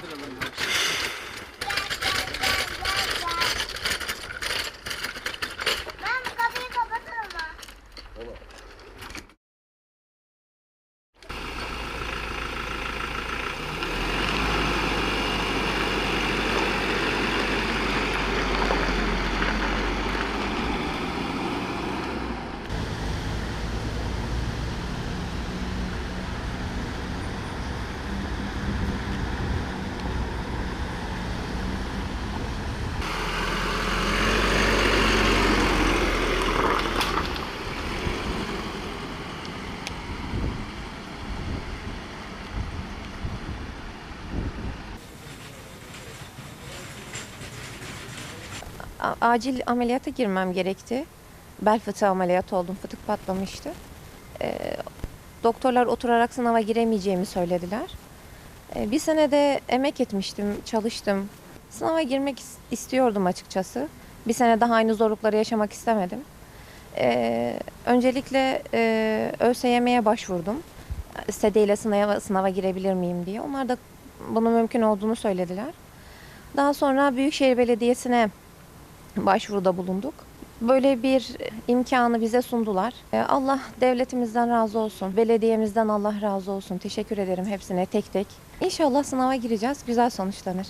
kaldıralım. Acil ameliyata girmem gerekti. Bel fıtığı ameliyatı oldum. Fıtık patlamıştı. Ee, doktorlar oturarak sınava giremeyeceğimi söylediler. Ee, bir sene de emek etmiştim, çalıştım. Sınava girmek is- istiyordum açıkçası. Bir sene daha aynı zorlukları yaşamak istemedim. Ee, öncelikle e, ÖSYM'ye başvurdum. SEDE ile sınava, sınava girebilir miyim diye. Onlar da bunun mümkün olduğunu söylediler. Daha sonra Büyükşehir Belediyesi'ne başvuruda bulunduk. Böyle bir imkanı bize sundular. Ee, Allah devletimizden razı olsun. Belediyemizden Allah razı olsun. Teşekkür ederim hepsine tek tek. İnşallah sınava gireceğiz. Güzel sonuçlanır.